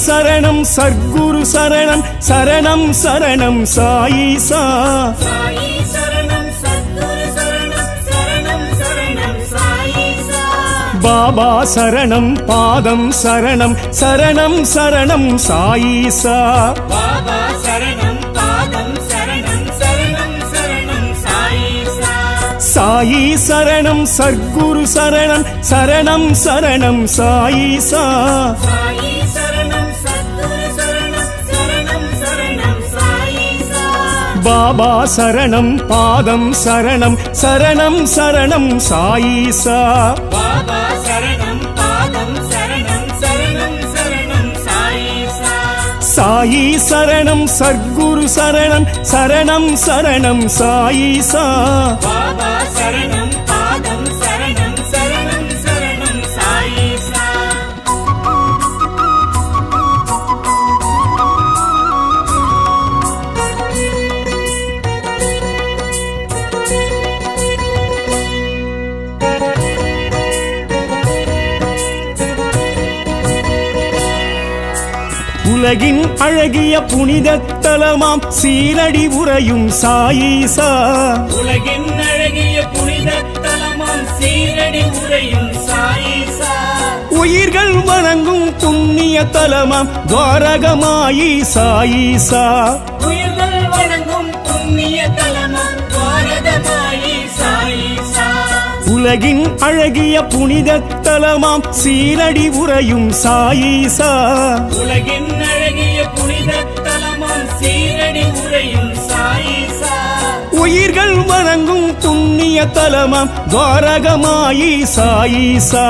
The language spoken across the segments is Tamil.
சரணம் சர்க்குரு சரணம் சரணம் சரணம் சாயிசா சாயி சரணம் சத்குரு சரணம் சரணம் சரணம் சாயிசா பாபா சரணம் பாதம் சரணம் சரணம் சரணம் சாயிசா பாபா சரணம் பாதம் சரணம் சரணம் சரணம் சாயிசா சாயி சரணம் சர்க்குரு சரணம் சரணம் சரணம் சாயிசா சாயி பாபா சரணம் பாதம் சரணம் சரணம் சரணம் சாயிசா பாபா சரணம் பாதம் சரணம் சரணம் சரணம் சாயிசா சாயி சரணம் சர்க்குரு சரணம் சரணம் சரணம் சாயிசா அழகிய புனித தலமாம் சீரடி உறையும் சாயிசா. உலகின் அழகிய புனித தலமாம் சீரடி உரையும் சாயிசா. உயிர்கள் வணங்கும் புண்ணிய தலமாம் துவாரகமாயி சாயிசா. உயிர்கள் வணங்கும் புண்ணிய தலமாம் பாரதமாயி சாயிசா. உலகின் அழகிய புனித தலமாம் சீரடி உறையும் சாயிசா. உலகின் அழகிய உயிர்கள் வணங்கும் புண்ணிய தலமாம். துவாரகமாயி சாயிசா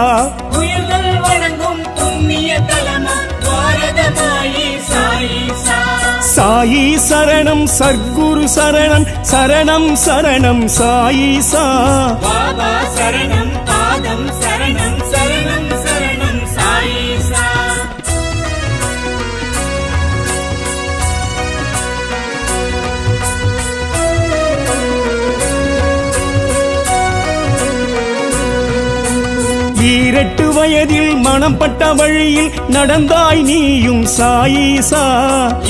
உயிர்கள் வணங்கும் புண்ணிய தலமாம். பாரதமாயி சாயிசா சாயி சரணம் சர்க்குரு சரணம் சரணம் சரணம் சாயிசா பாபா சரணம் வயதில் மனம் பட்ட வழியில் நடந்தாய் நீயும் சாயிசா.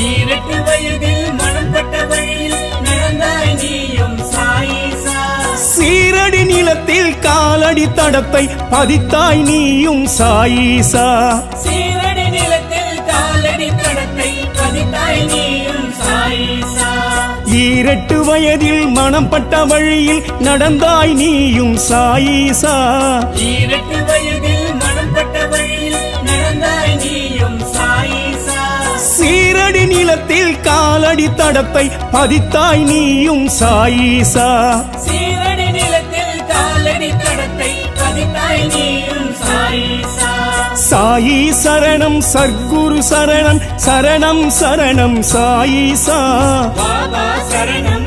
ஈரட்டு வயதில் மனம் பட்ட வழியில் நடந்தாய் நீயும் சாயிசா. சீரடி நிலத்தில் காலடி தடத்தை பதித்தாய் நீயும் சாயிசா. சீரடி நிலத்தில் காலடி தடத்தை பதித்தாய் நீயும் சாயிசா. ஈரெட்டு வயதில் மனம் பட்ட வழியில் நடந்தாய் நீயும் சாயிசா. ஈரட்டு வயதில் சீரடி நிலத்தில் காலடி தடத்தை பதித்தாய் நீயும் சாயிசா. சீரடி நிலத்தில் காலடி தடத்தை பதித்தாய் நீயும் சாயிசா. சாயி சரணம் சர்க்குரு சரணம் சரணம் சரணம் சாயிசா. பாபா சரணம்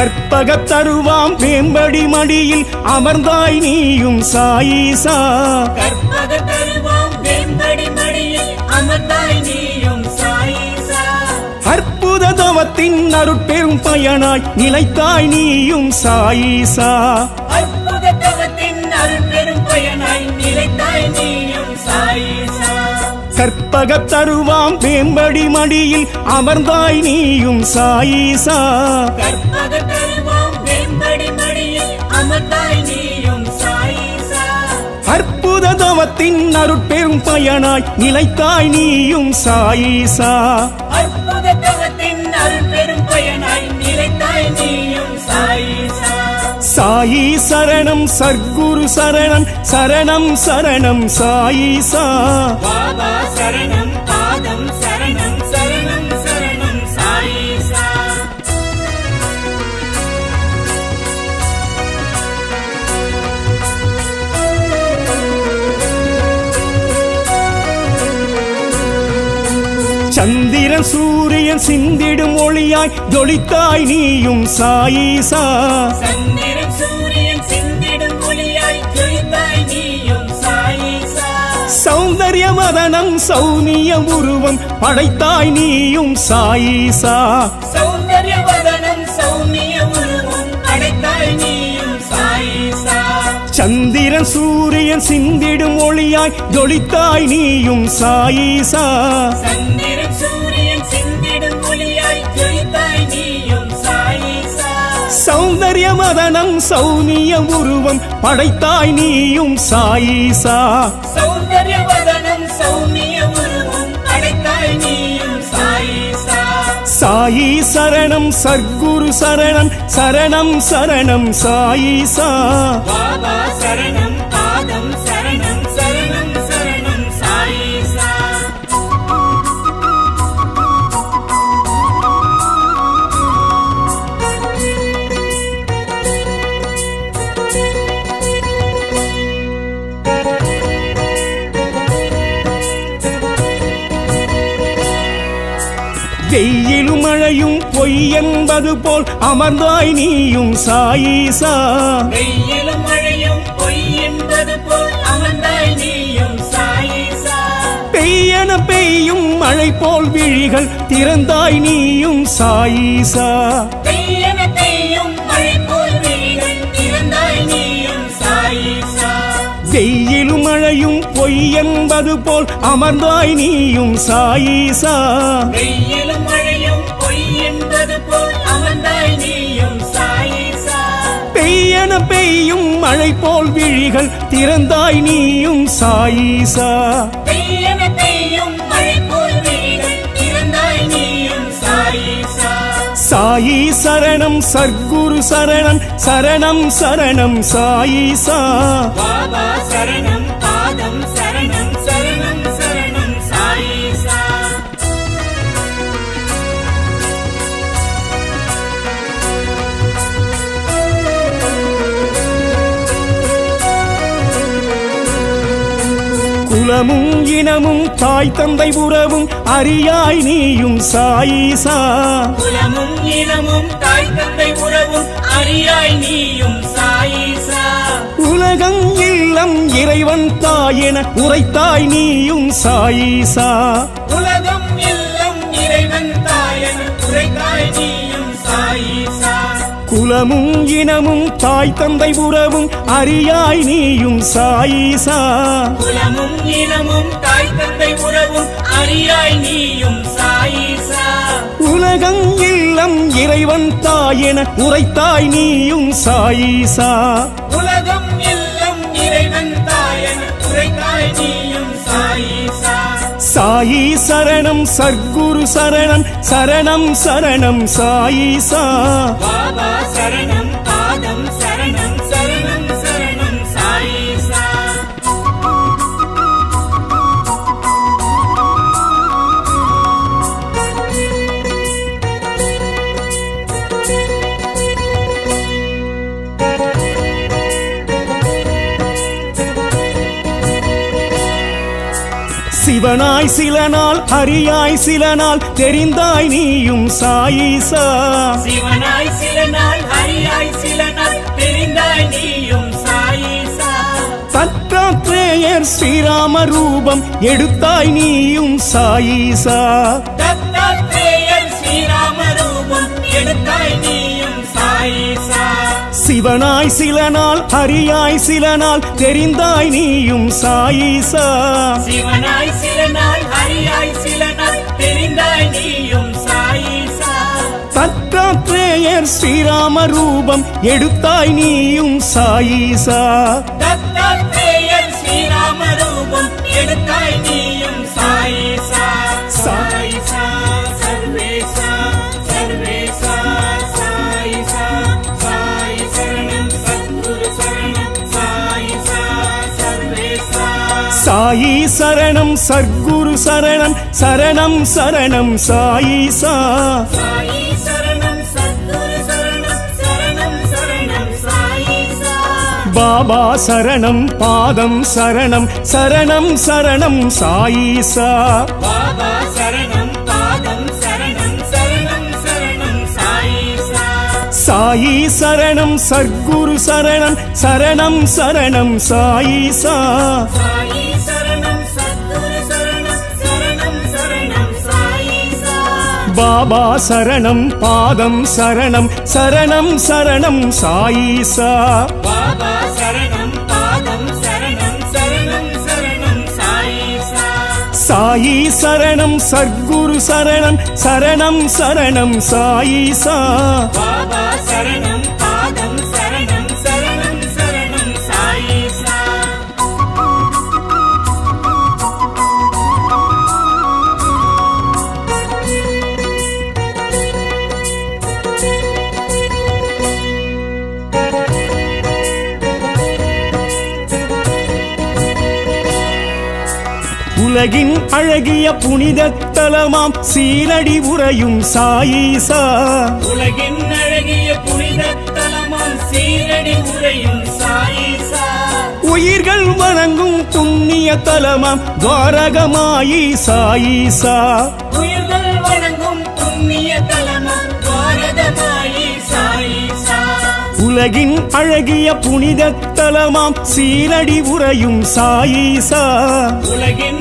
கற்பக தருவாம் வெம்படி மடியில் அமர்ந்தாய் நீயும் சாயிசா. அற்புத தவத்தின் அருட்பெரும் பயனாய் நிலைத்தாய் நீயும் சாயிசா. கற்பகத் தருவாம் வேம்படி மடியில் அமர்ந்தாய் நீயும் சாயிசா. தவத்தின் அருட்பெரும் பயனாய் நிலைத்தாய் நீயும் சாயிசா. அற்புத தவத்தின் அருள் பெரும் பயனாய் நிலைத்தாய் நீயும் சாயிசா. சாயி சரணம் சர்க்குரு சரணம் சரணம் சரணம் சாயிசா. பாபா சரணம் சந்திரன் சூரியன் சிந்திடும் ஒளியாய் ஜொலித்தாய் நீயும் சாயிசா. சௌந்தர்ய மதனம் சௌனிய உருவம் படைத்தாய் நீயும் சாயிசா. சந்திரன் சூரியன் சிந்திடும் ஒளியாய் ஜொலித்தாய் நீயும் சாயீசா. சௌந்தர்ய மதனம் சௌமிய உருவம் படைத்தாய் நீயும் சாயீசா. சௌந்தர்ய வதனம் சாயி சரணம் சர்க்குரு சரணம் சரணம் சரணம் சாயீசா பாபா சரணம் மழையும் பொய் என்பது போல் அமர்ந்தாய் நீயும் சாயீசா. வெயிலும் மழையும் பொய் என்பது போல் அமர்ந்தாய் நீயும் சாயிசா. பெய்யன பெய்யும் மழை போல் விழிகள் திறந்தாய் நீயும் சாயீசா. பெய்யன பெய்யும் மழை போல் விழிகள் திறந்தாய் நீயும் சாயிசா. வெயிலும் மழையும் பொய் என்பது போல் அமர்ந்தாய் நீயும் சாயீசா. வெயிலும் மழையும் பெய்யும் மழை போல் விழிகள் திறந்தாய் நீயும் சாயீசா. சாயி சரணம் சர்க்குரு சரணம் சரணம் சரணம் சாயீசா. பாபா சரணம் பாதம் குலமும் இனமும் தாய் தந்தை உறவும் அறியாய் நீயும் சாயீசா. குலமும் இனமும் தாய் தந்தை உறவும் அறியாய் நீயும் சாயிசா. உலகம் இல்லம் இறைவன் தாயென உரைத்தாய் நீயும் சாயீசா. உலகம் எல்லாம் இறைவன் தாயன் உரைத்தாய் நீயும் சாயிசா. குலமும் இனமும் தாய் தந்தை உறவும் அறியாய் நீயும் சாயீசா. குலமும் இனமும் தாய் தந்தை உறவும் அறியாய் நீயும் சாயிசா. உலகம் இல்லம் இறைவன் தாயென உரைத்தாய் நீயும் சாயீசா. உலகம் சாயி சரணம் சர்க்குரு சரணம் சரணம் சரணம் சாயீசா பாபா சரணம் சிவனாய் சில நாள் ஹரியாய் சில நாள் தெரிந்தாய் நீயும் சாயீசா. சிவனாய் சில நாள் ஹரியாய் சில நாள் தெரிந்தாய் நீயும் சாயிசா. தத்தாத்ரேயர் ஸ்ரீராம ரூபம் எடுத்தாய் நீயும் சாயீசா. தத்தாத்ரேயர் ஸ்ரீராம ரூபம் எடுத்தாய் சாயிசா சிவனாய் சில நாள் ஹரியாய் சில நாள் தெரிந்தாய் நீயும் சாயீசா. சிவனாய் சில நாள் ஹரியாய் சில நாள் தெரிந்தாய் நீயும் சாயிசா. தத்தாத்ரேயர் ஸ்ரீராம ரூபம் எடுத்தாய் நீயும் சாயீசா. தத்தாத்ரேயர் சரணம் சர்க்குரு சரணம் சரணம் சரணம் சாயீசா பாபா சரணம் பாதம் சரணம் சரணம் சரணம் சாயிசா சாயி சரணம் சர்க்குரு சரணம் சரணம் சரணம் சாயீசா பாபா சரணம் பாதம் சரணம் சரணம் சரணம் சாயிசா பாபா சரணம் பாதம் சரணம் சரணம் சரணம் சாயிசா சாயி சரணம் சர்க்குரு சரணம் சரணம் சரணம் சாயிசா பாபா சரணம் உலகின் அழகிய புனித தலமாம் சீரடி உறையும் சாயிசா உலகின் அழகிய புனித தலமாம் சீரடி உரையும் சாயிசா உயிர்கள் வணங்கும் புண்ணிய தலமாம். துவாரகமாயி சாயிசா உயிர்கள் வணங்கும் புண்ணிய தலமாம். சாயிசா உலகின் அழகிய புனித தலமாம் சீரடி உறையும் சாயிசா உலகின்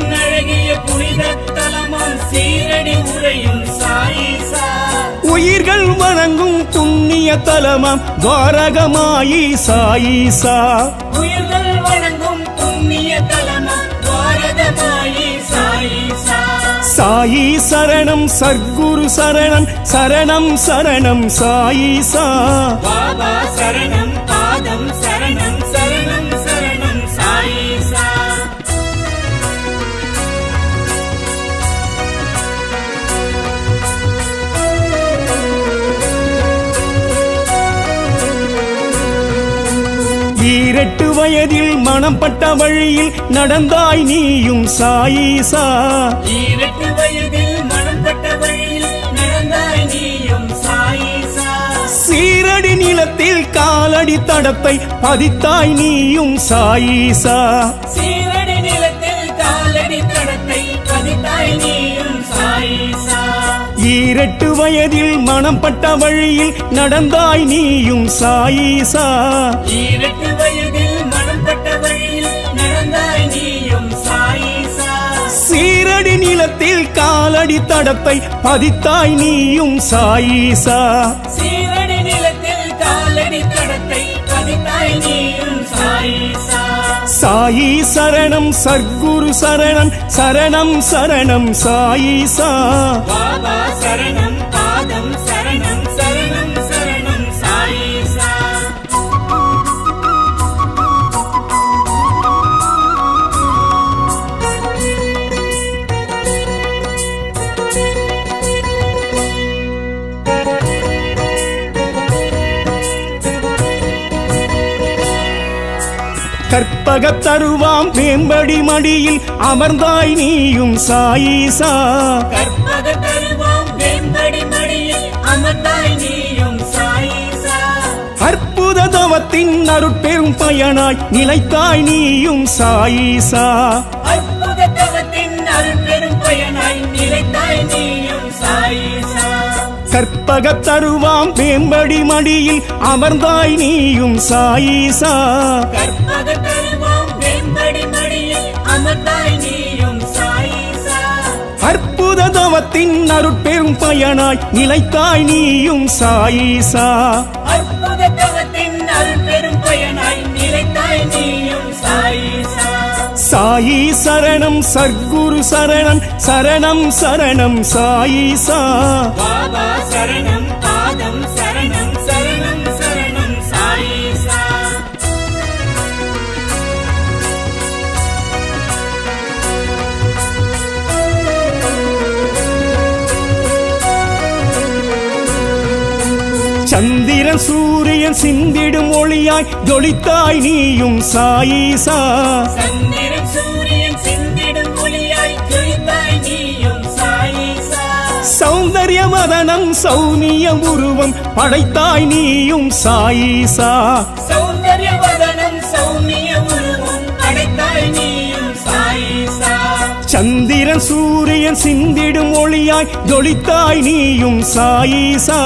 அழகிய புனித தலமாம் சீரடி உரையும் சாயிசா உயிர்கள் வணங்கும் புண்ணிய தலமாம் துவாரகமாயி சாயிசா உயிர்கள் வணங்கும் புண்ணிய தலமாம் பாரதமாயி சாயிசா சாயி சரணம் சர்க்குரு சரணம் சரணம் சரணம் சாயிசா பாபா சரணம் வயதில் மனம் பட்ட வழியில் நடந்தாய் நீயும் சாயிசா சீரடி நிலத்தில் காலடி தடத்தை பதித்தாய் நீயும் சாயிசா சீரடி நிலத்தில் காலடி தடத்தை பதித்தாய் நீயும் சாயிசா ஈரெட்டு வயதில் மனம் பட்ட வழியில் நடந்தாய் நீயும் சாயிசா ஈரட்டு வயதில் காலடி தடத்தை பதித்தாய் நீயும் சாயிசா. சீரடி நிலத்தில் காலடி தடத்தை பதித்தாய் நீயும் சாயிசா. சாயி சரணம் சர்க்குரு சரணம் சரணம் சரணம் சாயிசா. பாபா சரணம் கற்பகத் தருவாம் வேம்படி மடியில் அமர்ந்தாய் நீயும் சாயிசா. அற்புத தவத்தின் அருட்பெரும் பயனாய் நிலைத்தாய் நீயும் சாயிசா. கற்பகத் தருவாம் வேம்படி மடியில் அமர்ந்தாய் நீயும் சாயிசா. கற்பக அற்புத தவத்தின் அருட்பெரும் பயனாய் நிலைத்தாய் நீயும் சாயிசா. அற்புத தவத்தின் அருள் பெரும் பயனாய் நிலைத்தாய் நீயும் சாயிசா. சாயி சரணம் சர்க்குரு சரணம் சரணம் சரணம் சாயிசா. சரணம் சூரியன் சிந்திடும் ஒளியாய் ஜொலித்தாய் நீயும் சாயிசா. சௌந்தர்ய மதனம் சௌனிய உருவம் படைத்தாய் நீயும் சாயிசா. சந்திரன் சூரியன் சிந்திடும் ஒளியாய் ஜொலித்தாய் நீயும் சாயிசா.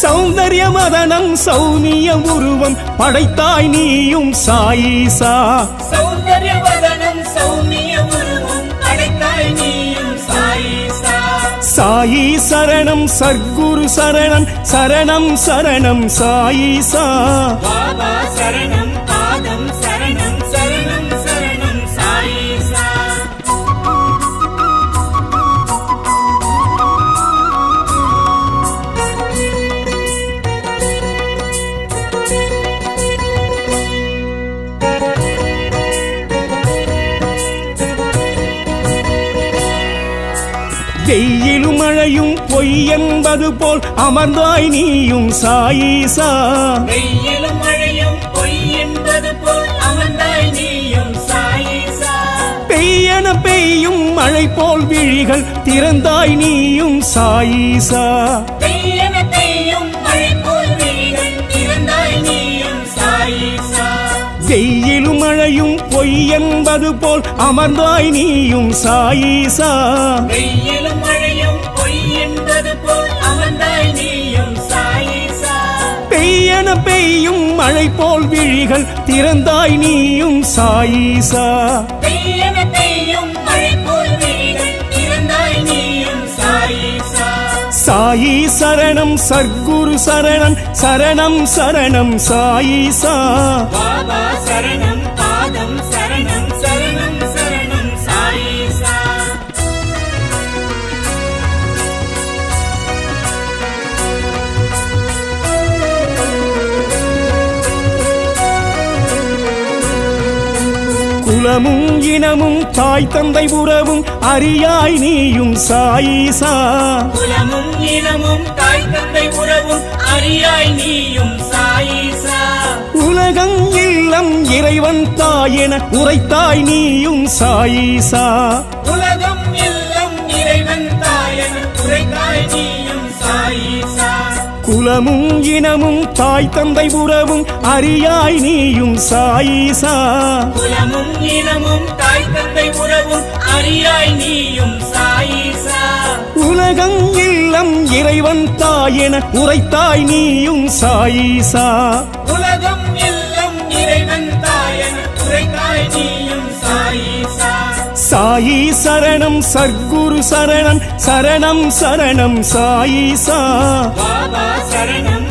சௌந்தர்ய மதனம் சௌனிய உருவம் படைத்தாய் நீயும் சாயிசா. சௌந்தர்ய வதனம் சாயி சரணம் சர்க்குரு சரணம் சரணம் சரணம் சாயி சா. சரணம். பொய் என்பது போல் அமர்ந்தாய் நீயும் சாயிசா. வெயிலும் மழையும் பொய் என்பது போல் அமர்ந்தாய் நீயும் சாயிசா. பெய்யன பெய்யும் மழை போல் விழிகள் திறந்தாய் நீயும் சாயிசா. பெய்யன பெய்யும் மழை போல் விழிகள் திறந்தாய் நீயும் சாயிசா. வெயிலும் மழையும் பொய் என்பது போல் அமர்ந்தாய் நீயும் சாயிசா. வெயிலும் மழையும் பெய்யன பெய்யும்? மழை போல் விழிகள் திறந்தாய் நீயும் சாயிசா. சாயி சரணம் சர்க்குரு சரணம் சரணம் சரணம் சாயிசா. பாபா சரணம் குலமும் இனமும் தாய் தந்தை உறவும் அறியாய் நீயும் சாயிசா. குலமும் இனமும் தாய் தந்தை உறவும் அறியாய் நீயும் சாயிசா. உலகம் இல்லம் இறைவன் தாயென உரைத்தாய் நீயும் சாயிசா. குலமும் இனமும் தாய் தந்தை உறவும் அறியாய் நீயும் சாயிசா. குலமும் இனமும் தாய் தந்தை உறவும் அறியாய் நீயும் சாயிசா. உலகம் இல்லம் இறைவன் தாயென உரைத்தாய் நீயும் சாயிசா. உலகம் சாயி சரணம் சர்க்குரு சரணம் சரணம் சரணம் சாயிசா பாபா சரணம்.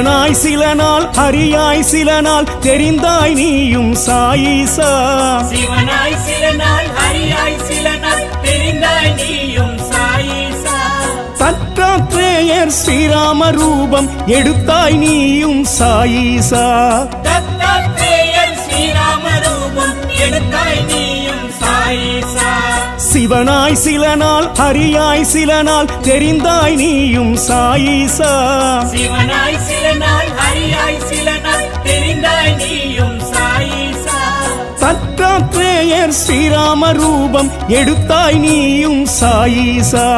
சிவனாய் சில நாள் ஹரியாய் சில நாள் தெரிந்தாய் நீயும் சாயிசா. சிவனாய் சில நாள் ஹரியாய் சில நாள் தெரிந்தாய் நீயும் சாயிசா. தற்காத்ரேயர் ஸ்ரீராம ரூபம் எடுத்தாய் நீயும் சாயிசா. சிவனாய் சில நாள் ஹரியாய் சில நாள் தெரிந்தாய் நீயும் சாயிசா சிவனாய் சில நாள் ஹரியாய் சில நாள் தெரிந்தாய் நீயும் தற்காத்ரேயர் ஸ்ரீராம ரூபம் எடுத்தாய் நீயும் சாயிசா